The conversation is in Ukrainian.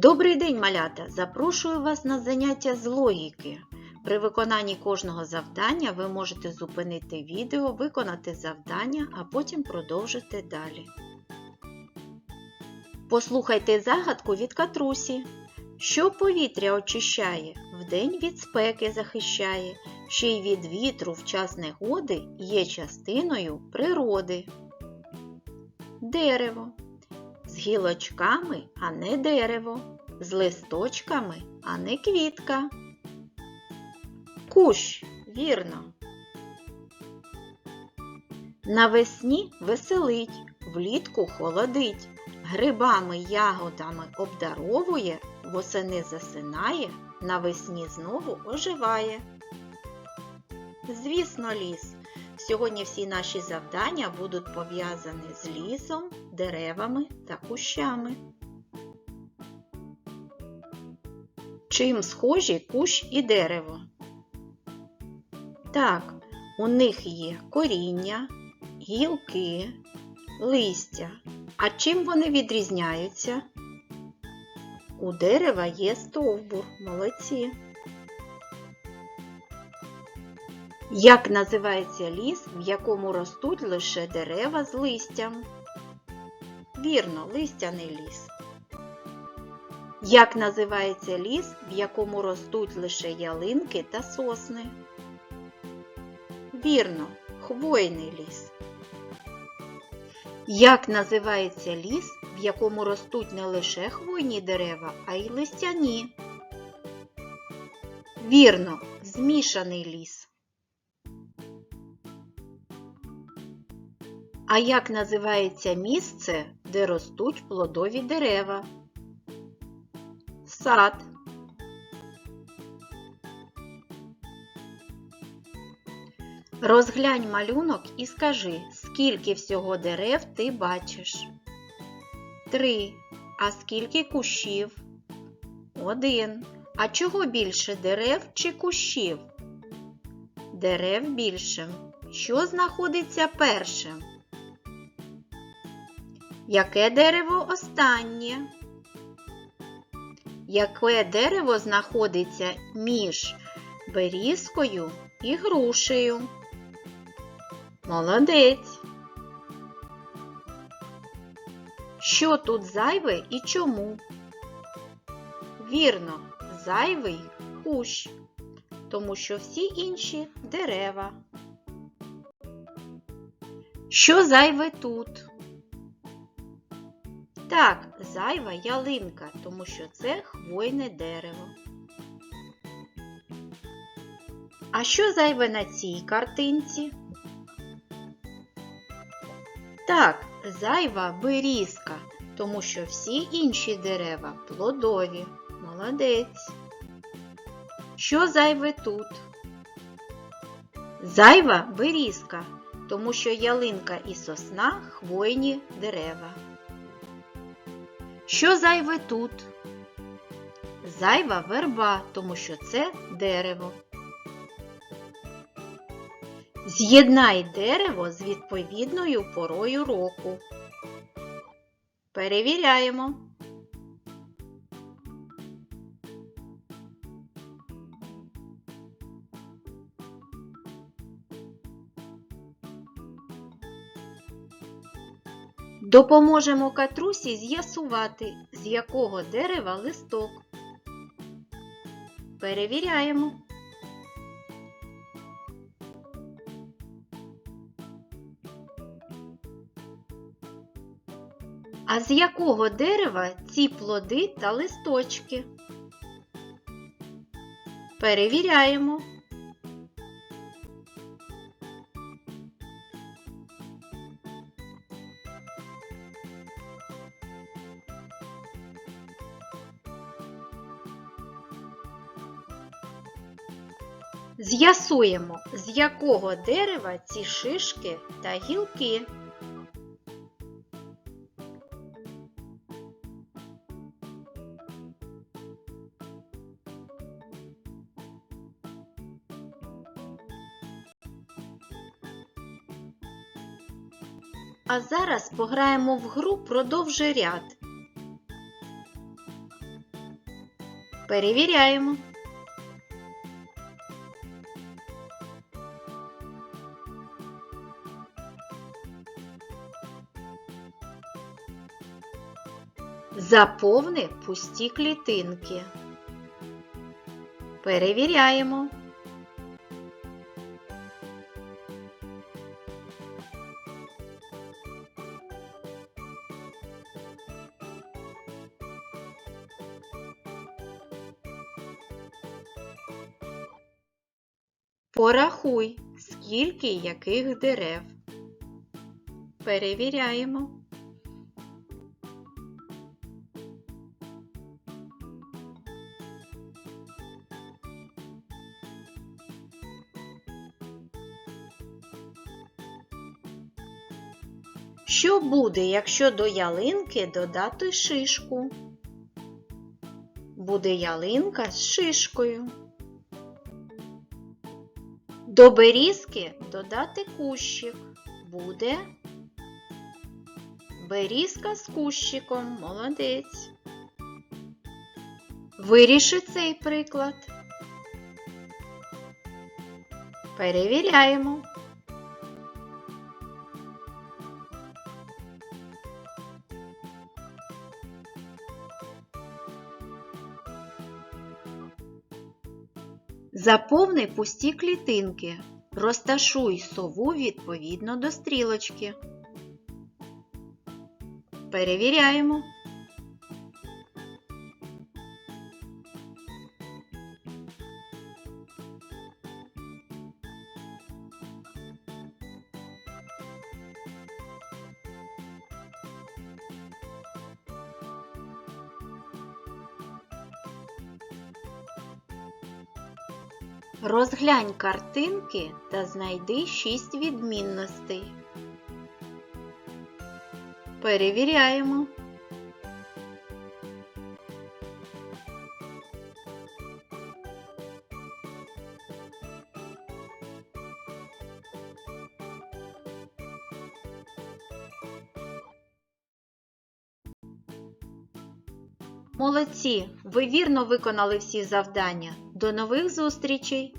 Добрий день, малята! Запрошую вас на заняття з логіки. При виконанні кожного завдання ви можете зупинити відео, виконати завдання, а потім продовжити далі. Послухайте загадку від катрусі. Що повітря очищає, вдень від спеки захищає, ще й від вітру в час негоди є частиною природи. Дерево. З гілочками, а не дерево, з листочками, а не квітка. Кущ, вірно. Навесні веселить, влітку холодить, грибами, ягодами обдаровує, восени засинає, навесні знову оживає. Звісно, ліс. Сьогодні всі наші завдання будуть пов'язані з лісом, деревами та кущами. Чим схожі кущ і дерево? Так, у них є коріння, гілки, листя. А чим вони відрізняються? У дерева є стовбур, молодці. Як називається ліс, в якому ростуть лише дерева з листям? Вірно, листяний ліс. Як називається ліс, в якому ростуть лише ялинки та сосни? Вірно, хвойний ліс. Як називається ліс, в якому ростуть не лише хвойні дерева, а й листяні? Вірно, змішаний ліс. А як називається місце, де ростуть плодові дерева? Сад. Розглянь малюнок і скажи, скільки всього дерев ти бачиш. Три. А скільки кущів? Один. А чого більше дерев чи кущів? Дерев більше. Що знаходиться першим? Яке дерево останнє? Яке дерево знаходиться між берізкою і грушею? Молодець. Що тут зайве і чому? Вірно, зайвий кущ, тому що всі інші дерева. Що зайве тут? Так, зайва ялинка, тому що це хвойне дерево. А що зайве на цій картинці? Так, зайва берізка, тому що всі інші дерева плодові. Молодець. Що зайве тут? Зайва берізка, тому що ялинка і сосна хвойні дерева. Що зайве тут? Зайва верба, тому що це дерево. З'єднай дерево з відповідною порою року. Перевіряємо. Допоможемо катрусі з'ясувати, з якого дерева листок. Перевіряємо. А з якого дерева ці плоди та листочки? Перевіряємо. З'ясуємо, з якого дерева ці шишки та гілки. А зараз пограємо в гру «Продовжи ряд. Перевіряємо. Заповни пусті клітинки. Перевіряємо. Порахуй, скільки яких дерев. Перевіряємо. Що буде, якщо до ялинки додати шишку? Буде ялинка з шишкою. До берізки додати кущик. Буде берізка з кущиком. Молодець. Виріши цей приклад. Перевіряємо. Заповни пусті клітинки. Розташуй сову відповідно до стрілочки. Перевіряємо. Розглянь картинки та знайди шість відмінностей. Перевіряємо. Молодці! Ви вірно виконали всі завдання. До нових зустрічей!